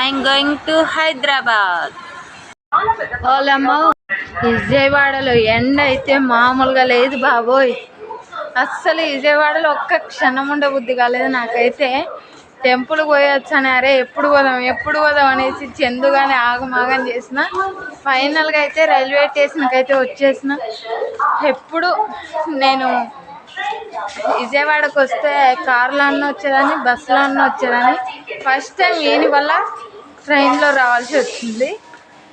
I'm going to Hyderabad ఓలమ్మ విజయవాడలో ఎండ అయితే మామూలుగా లేదు బాబోయ్. అస్సలు విజయవాడలో ఒక్క క్షణం ఉండబుద్ధి కాలేదు నాకైతే. టెంపుల్ పోయొచ్చాను అరే ఎప్పుడు పోదాం ఎప్పుడు పోదాం అనేసి చెందుగానే ఆగమాగం చేసిన. ఫైనల్గా అయితే రైల్వే స్టేషన్కి అయితే వచ్చేసిన. ఎప్పుడు నేను విజయవాడకు వస్తే కార్లో అన్న వచ్చేదాన్ని బస్సులో అన్న వచ్చేదాన్ని. ఫస్ట్ టైం ఈయన వల్ల ట్రైన్లో రావాల్సి వచ్చింది.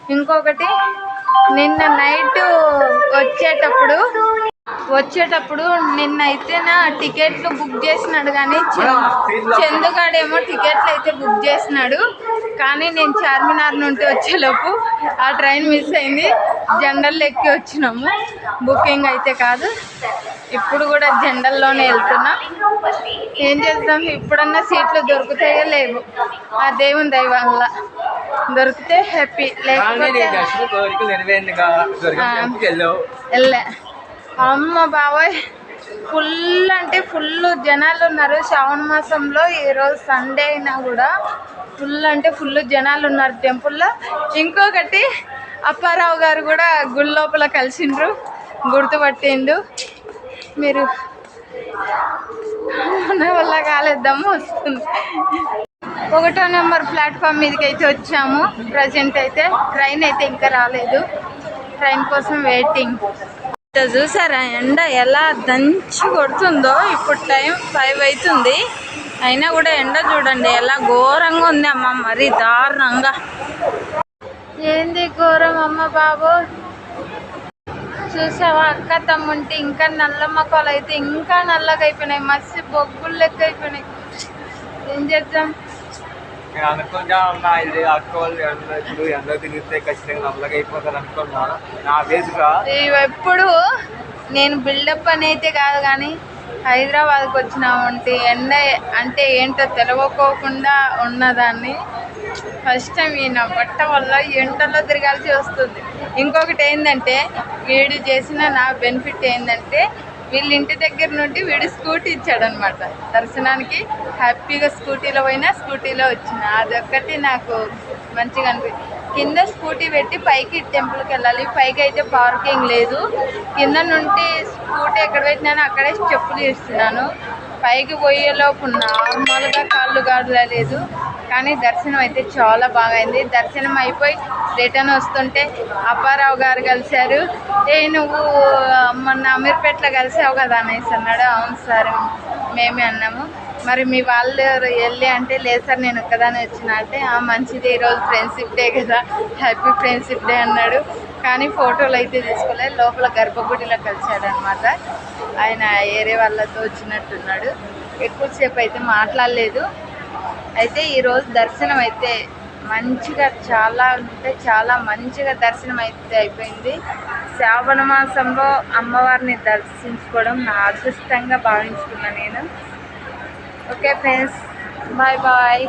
ఇంకొకటి నిన్న నైట్ వచ్చేటప్పుడు వచ్చేటప్పుడు నిన్న అయితే నా టికెట్లు బుక్ చేసినాడు కానీ చందు- చందుగాడేమో టికెట్లు అయితే బుక్ చేసినాడు. కానీ నేను చార్మినార్ నుండి వచ్చేలోపు ఆ ట్రైన్ మిస్ అయింది. జనరల్ ఎక్కి వచ్చినాము. బుకింగ్ అయితే కాదు. ఇప్పుడు కూడా జనరల్లోనే వెళ్తున్నాం. ఏం చేస్తాం ఇప్పుడన్నా సీట్లు దొరుకుతాయో లేవు. ఆ దేవుని దయ వల్ల. దొరికితే హ్యాపీ లేకపోతే వెళ్ళా. అమ్మ బాబాయ్. ఫుల్ అంటే ఫుల్ జనాలు ఉన్నారు. శ్రావణ మాసంలో ఈరోజు సండే అయినా కూడా ఫుల్ అంటే ఫుల్ జనాలు ఉన్నారు టెంపుల్లో ఇంకొకటి అప్పారావు గారు కూడా గుడి లోపల కలిసిండ్రు. గుర్తుపట్టిండు మీరు నా వల్ల కాలేద్దాము వస్తుంది. ఒకటో నెంబర్ ప్లాట్ఫామ్ మీదకి అయితే వచ్చాము. ప్రజెంట్ అయితే ట్రైన్ అయితే ఇంకా రాలేదు. ట్రైన్ కోసం వెయిటింగ్ చూసారా? ఎండ ఎలా దంచి కొడుతుందో ఇప్పుడు టైం ఫైవ్ అవుతుంది. అయినా కూడా ఎండ చూడండి ఎలా ఘోరంగా ఉంది అమ్మ మరి దారుణంగా. ఏంది ఘోరం అమ్మ బాబు? చూసావా? అక్క తమ్ముంటే ఇంకా నల్ల మొక్కలు అయితే ఇంకా నల్లగా అయిపోయినాయి. మస్తు బొగ్గులు లెక్క అయిపోయినాయి. ఏం చేద్దాం? అనుకుంటా ఉన్నా ఇది అక్క వాళ్ళు ఎండ ఇప్పుడు ఎండ తిరిగితే ఖచ్చితంగా నల్లగా అయిపోతారు అనుకున్నా నా బేస్గా ఎప్పుడు నేను బిల్డప్ అని అయితే కాదు కానీ హైదరాబాద్కి వచ్చినామంటే ఎండ అంటే ఏంటో తెలవకోకుండా ఉన్నదాన్ని ఫస్ట్ టైం ఈయన బట్ట వల్ల ఎండలో తిరగాల్సి వస్తుంది. ఇంకొకటి ఏంటంటే వీడు చేసిన నా బెనిఫిట్ ఏంటంటే వీళ్ళ ఇంటి దగ్గర నుండి వీడు స్కూటీ ఇచ్చాడనమాట దర్శనానికి హ్యాపీగా స్కూటీలో పోయినా స్కూటీలో వచ్చిన. అదొక్కటి నాకు మంచిగా అనిపించింది కింద స్కూటీ పెట్టి పైకి టెంపుల్కి వెళ్ళాలి. పైకి అయితే పార్కింగ్ లేదు. కింద నుండి స్కూటీ ఎక్కడ పెట్టినానో అక్కడే చెప్పులు ఇస్తున్నాను. పైకి పోయేలోపు నార్మల్గా కాళ్ళు గాడలేదు కానీ దర్శనం అయితే చాలా బాగైంది. దర్శనం అయిపోయి రిటర్న్ వస్తుంటే అప్పారావు గారు కలిశారు. ఏ నువ్వు మొన్న అమీర్పేటలో కలిసావు కదా అనేసి అన్నాడు. అవును సార్ మేమే అన్నాము. మరి మీ వాళ్ళు వెళ్ళి అంటే లేదు సార్ నేను ఒక్కదానే వచ్చిన అంటే "ఆ, మంచిది ఈరోజు ఫ్రెండ్షిప్ డే కదా హ్యాపీ ఫ్రెండ్షిప్ డే అన్నాడు. కానీ ఫోటోలు అయితే తీసుకోలేదు. లోపల గర్భగుడిలో కలిశాడనమాట. ఆయన ఏరే వాళ్ళతో వచ్చినట్టున్నాడు. ఎక్కువసేపు అయితే మాట్లాడలేదు. అయితే ఈరోజు దర్శనం అయితే మంచిగా చాలా అంటే చాలా మంచిగా దర్శనం అయితే అయిపోయింది. శ్రావణ మాసంలో అమ్మవారిని దర్శించుకోవడం నా అదృష్టంగా భావించుకున్నా నేను. Okay friends bye bye.